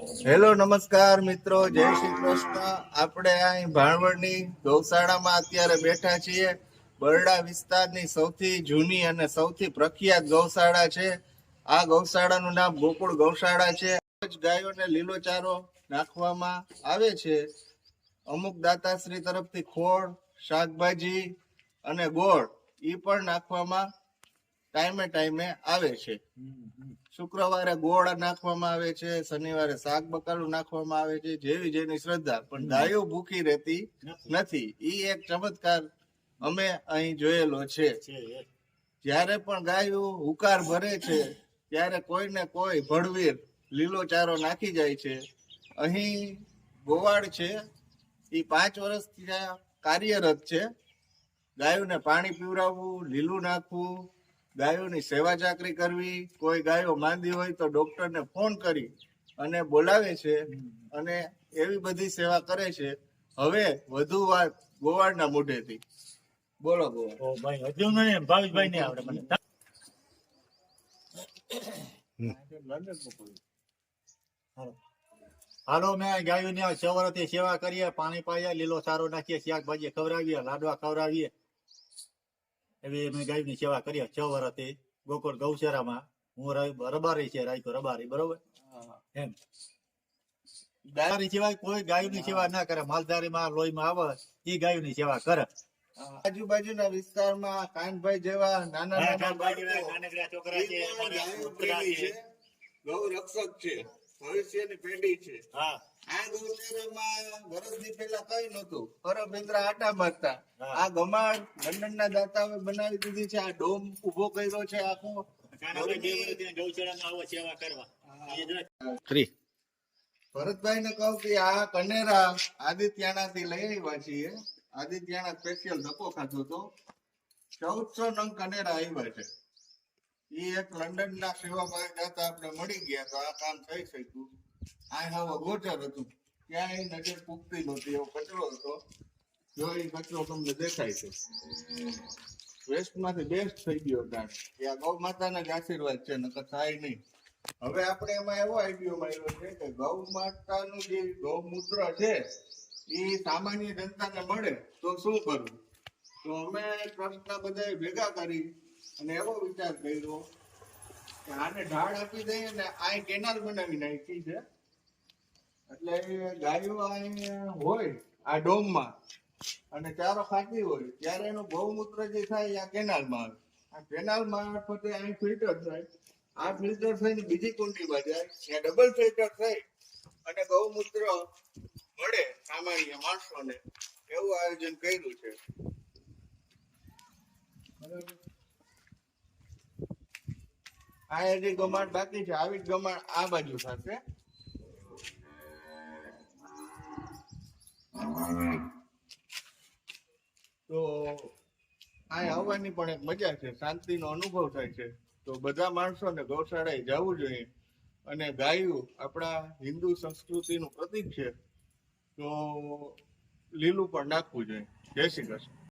Hello, નમસ્કાર મિત્રો, જય શ્રી કૃષ્ણ. આપણે અહીં ભાણવડની ગૌશાળામાં અત્યારે બેઠા છીએ. બરડા વિસ્તારની સૌથી જૂની અને સૌથી પ્રખ્યાત ગૌશાળા છે. આ ગૌશાળાનું નામ ગોકુળ ગૌશાળા છે. જ ગાયોને લીલો ચારો નાખવામાં આવે છે. અમુક દાતાશ્રી તરફથી ખોળ, શાકભાજી અને ગોળ એ પણ નાખવામાં ટાઈમે ટાઈમે આવે છે. શુક્રવારે ગોળ નાખવામાં આવે છે શનિવારે શાક બકાલું નાખવામાં આવે છે જેવી જેની શ્રદ્ધા પણ ગાયો ભૂખી રહેતી નથી. ઈ એક ચમત્કાર અમે અહીં જોયેલો છે. જ્યારે પણ ગાયો હુકાર ભરે છે ત્યારે કોઈને કોઈ ભડવીર લીલો ચારો નાખી જાય છે. અહીં ગોવાળ છે એ પાંચ વર્ષથી કાર્યરત છે. ગાયોને પાણી પીવડાવવું લીલું નાખવું ગાયોની સેવા ચાકરી કરવી કોઈ ગાયો માંદી હોય તો ડોક્ટરને ફોન કરી અને બોલાવે છે અને એવી બધી સેવા કરે છે. હવે વધુ વાત ગોવાળના મોઢેથી. બોલો ગોવાળ. ભાઈ હજુ નહીં ભાવેશભાઈ નહીં આવડે મને. હાલો. હાલો મેં ગાયોની સવારથી સેવા કરીએ પાણી પાઈએ લીલો સારો નાખીએ શાકભાજી ખવડાવીએ લાડવા ખવડાવીએ. એવી અમે ગાયની સેવા કરીએ. છ વર્ષથી ગોકુળ ગૌશાળામાં હું રબારી છે રાયકો રબારી બરોબર? એમ. દારી સિવાય કોઈ ગાયની સેવા ના કરે. માલધારીમાં લોહીમાં આવે એ ગાયની સેવા કરે. આજુબાજુના વિસ્તારમાં કાનભાઈ જેવા નાના નાના છોકરા. છે ગૌ રક્ષક છે. ભવિષ્યની પેઢી છે. હા. આ ગૌચરમાં વર્ષની પહેલા કઈ નતું ફરભેંદ્રા આટા મારતા. હા. આ ગમાડ લંડનના દાતાઓએ બનાવી દીધી છે. આ ડોમ ઊભો કર્યો છે આખો. કાનાભાઈ બે વર્ષથી ગૌશાળામાં આવો સેવા કરવા. એ જ ભરતભાઈ ને કહું કે આ કનેરા આદિત્યાણા થી લઈ આવ્યા છીએ. આદિત્યાણા સ્પેશિયલ ધક્કો ખાધો તો ચૌદસો નંગ કનેરા આવ્યા છે. ઈ એક લંડન ના સેવાભાવી જતા આપણે મળી ગયા, તો આ કામ થઈ શક્યું. આ હવે ગોચર હતું. ક્યાંય નજર પૂગતી નહોતી, એવો કચરો હતો. જો એ કચરો તમને દેખાય છે. વેસ્ટમાંથી બેસ્ટ થઈ ગયો કાંડ એ આ ગૌ માતાના જ આશીર્વાદ છે, નકર થાય નહીં. હવે આપણે એમાં એવો આઈડિયો માર્યો છે કે ગૌ માતાનું જે ગૌમૂત્ર છે એ સામાન્ય જનતાને મળે, તો શું કરવું? તો અમે ટ્રસ્ટના બધા ભેગા કરી અને એવો વિચાર કર્યો કે આને ઢાળ આપી દઈએ ને આ કેનાલ બનાવી નાખી છે. એટલે ગાયો અહીંયા હોય આ ડોમમાં અને ચારો ખાતી હોય, ત્યારે એનું ગૌમૂત્ર જે થાય આ કેનાલમાં આવે. આ કેનાલમાં મારફતે અહીં ફિલ્ટર થાય. આ ફિલ્ટર થઈને બીજી કુંડીમાં જાય, ત્યાં ડબલ ફિલ્ટર થઈ અને ગૌમૂત્ર મળે સામાન્ય માણસોને. એવું આયોજન કર્યું છે. બરાબર. આ હજી ગમાણ બાકી છે. આવી જ ગમાણ આ બાજુ થશે. તો આ આવવાની પણ એક મજા છે. શાંતિનો અનુભવ થાય છે. તો બધા માણસોને ગૌશાળાએ જવું જોઈએ. અને ગાયું આપણા હિન્દુ સંસ્કૃતિનું પ્રતીક છે. તો લીલું પણ નાખવું જોઈએ. જય શ્રી કૃષ્ણ.